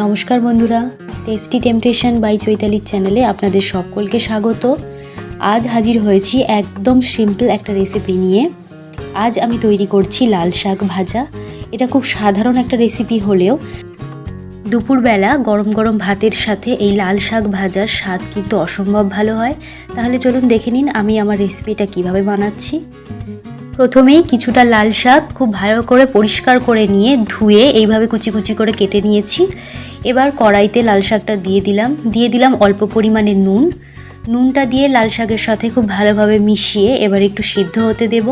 নমস্কার বন্ধুরা tasty temptation by চৈতালির চ্যানেলে আপনাদের সকলকে স্বাগত। আজ হাজির হয়েছি একদম সিম্পল একটা রেসিপি নিয়ে। আজ আমি তৈরি করছি লাল শাক ভাজা। এটা খুব সাধারণ একটা রেসিপি হলেও দুপুরবেলা গরম গরম ভাতের সাথে এই লাল শাক ভাজার স্বাদ কিন্তু অসম্ভব ভালো হয়। তাহলে চলুন দেখে নিন আমি আমার রেসিপিটা কীভাবে বানাচ্ছি। প্রথমেই কিছুটা লাল শাক খুব ভালো করে পরিষ্কার করে নিয়ে ধুয়ে এইভাবে কুচি কুচি করে কেটে নিয়েছি। এবার কড়াইতে লাল শাকটা দিয়ে দিলাম। দিয়ে দিলাম অল্প পরিমাণে নুন। নুনটা দিয়ে লাল শাকের সাথে খুব ভালোভাবে মিশিয়ে এবার একটু সিদ্ধ হতে দেব।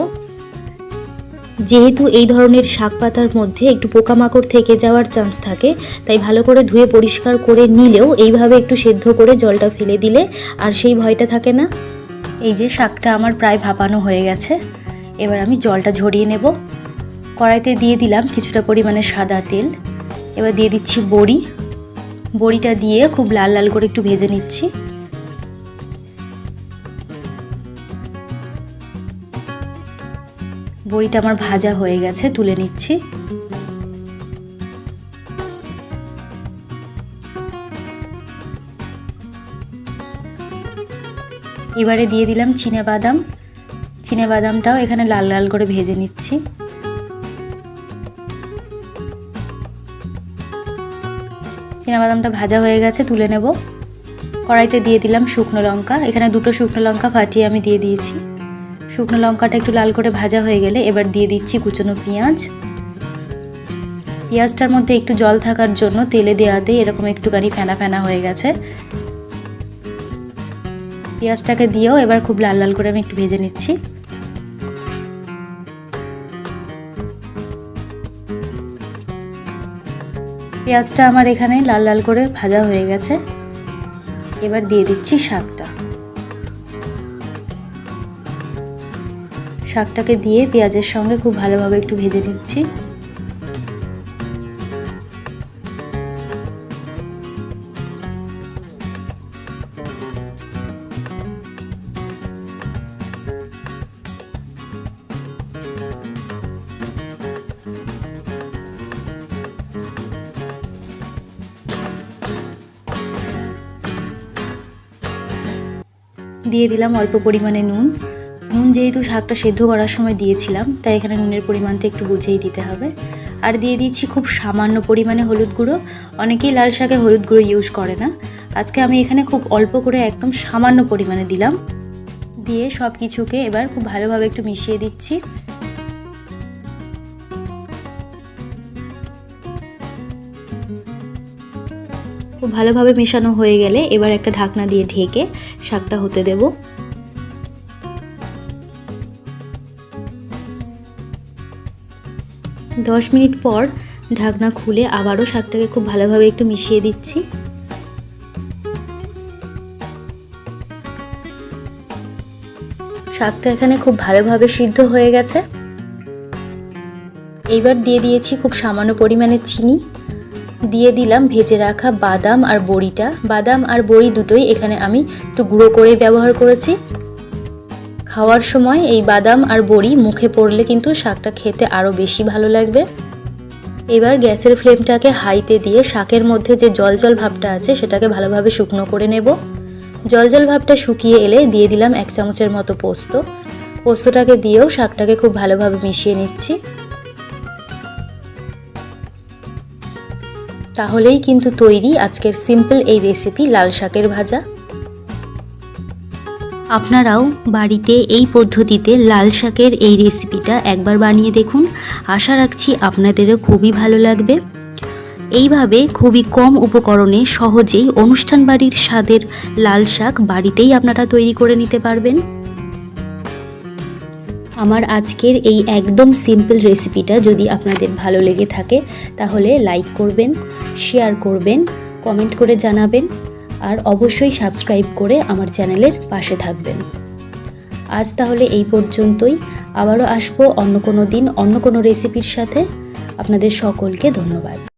যেহেতু এই ধরনের শাক পাতার মধ্যে একটু পোকামাকড় থেকে যাওয়ার চান্স থাকে, তাই ভালো করে ধুয়ে পরিষ্কার করে নিলেও এইভাবে একটু সেদ্ধ করে জলটা ফেলে দিলে আর সেই ভয়টা থাকে না। এই যে শাকটা আমার প্রায় ভাপানো হয়ে গেছে। এবার আমি জলটা ঝরিয়ে নেব। কড়াইতে দিয়ে দিলাম কিছুটা পরিমাণে সাদা তেল। এবার দিয়ে দিচ্ছি বড়ি। বড়িটা দিয়ে খুব লাল লাল করে একটু ভেজে নিচ্ছি। বড়িটা আমার ভাজা হয়ে গেছে, তুলে নিচ্ছি। এবারে দিয়ে দিলাম চিনে বাদাম বাদামটাও এখানে লাল লাল করে ভেজে নিচ্ছি। বাদামটা ভাজা হয়ে গেছে, তুলে নেব। কড়াইতে দিয়ে দিলাম শুকনো লঙ্কা। এখানে দুটো শুকনো লঙ্কা ফাটিয়ে আমি দিয়ে দিয়েছি। শুকনো লঙ্কাটা একটু লাল করে ভাজা হয়ে গেলে এবার দিয়ে দিচ্ছি কুচনো পেঁয়াজ। পেঁয়াজটার মধ্যে একটু জল থাকার জন্য তেলে দেওয়াতে এরকম একটুখানি ফেনা ফেনা হয়ে গেছে। পেঁয়াজটাকে দিয়েও এবার খুব লাল লাল করে আমি একটু ভেজে নিচ্ছি। পেঁয়াজটা আমার এখানে লাল লাল করে ভাজা হয়ে গেছে। এবার দিয়ে দিচ্ছি শাকটা। শাকটাকে দিয়ে পেঁয়াজের সঙ্গে খুব ভালোভাবে একটু ভেজে নিচ্ছি। দিয়ে দিলাম অল্প পরিমাণে নুন। নুন যেহেতু শাকটা সেদ্ধ করার সময় দিয়েছিলাম, তাই এখানে নুনের পরিমাণটা একটু বুঝেই দিতে হবে। আর দিয়ে দিয়েছি খুব সামান্য পরিমাণে হলুদ গুঁড়ো। অনেকেই লাল শাকে হলুদ গুঁড়ো ইউজ করে না। আজকে আমি এখানে খুব অল্প করে একদম সামান্য পরিমাণে দিলাম। দিয়ে সব কিছুকে এবার খুব ভালোভাবে একটু মিশিয়ে দিচ্ছি। খুব ভালোভাবে মেশানো হয়ে গেলে এবার একটা ঢাকনা দিয়ে ঢেকে শাকটা হতে দেব। দশ মিনিট পর ঢাকনা খুলে আবারও শাকটাকে খুব ভালোভাবে একটু মিশিয়ে দিচ্ছি। শাকটা এখানে খুব ভালোভাবে সিদ্ধ হয়ে গেছে। এইবার দিয়ে দিয়েছি খুব সামান্য পরিমাণে চিনি। দিয়ে দিলাম ভেজে রাখা বাদাম আর বড়িটা। বাদাম আর বড়ি দুটোই এখানে আমি একটু গুঁড়ো করে ব্যবহার করেছি। খাওয়ার সময় এই বাদাম আর বড়ি মুখে পড়লে কিন্তু শাকটা খেতে আরও বেশি ভালো লাগবে। এবার গ্যাসের ফ্লেমটাকে হাইতে দিয়ে শাকের মধ্যে যে জল জল ভাবটা আছে সেটাকে ভালোভাবে শুকনো করে নেব। জল জল ভাবটা শুকিয়ে এলে দিয়ে দিলাম এক চামচের মতো পোস্ত। পোস্তটাকে দিয়েও শাকটাকে খুব ভালোভাবে মিশিয়ে নিচ্ছি। তাহলেই কিন্তু তৈরি আজকের সিম্পল এই রেসিপি লাল শাকের ভাজা। আপনারাও বাড়িতে এই পদ্ধতিতে লাল শাকের এই রেসিপিটা একবার বানিয়ে দেখুন। আশা রাখছি আপনাদেরও খুবই ভালো লাগবে। এইভাবে খুবই কম উপকরণে সহজেই অনুষ্ঠান বাড়ির স্বাদের লাল শাক বাড়িতেই আপনারা তৈরি করে নিতে পারবেন। আমার আজকের এই একদম সিম্পল রেসিপিটা যদি আপনাদের ভালো লেগে থাকে, তাহলে লাইক করবেন শেয়ার করবেন কমেন্ট করে জানাবেন, আর অবশ্যই সাবস্ক্রাইব করে আমার চ্যানেলের পাশে থাকবেন। আজ তাহলে এই পর্যন্তই। আবারও আসব অন্য কোনো দিন অন্য কোনো রেসিপির সাথে। আপনাদের সকলকে ধন্যবাদ।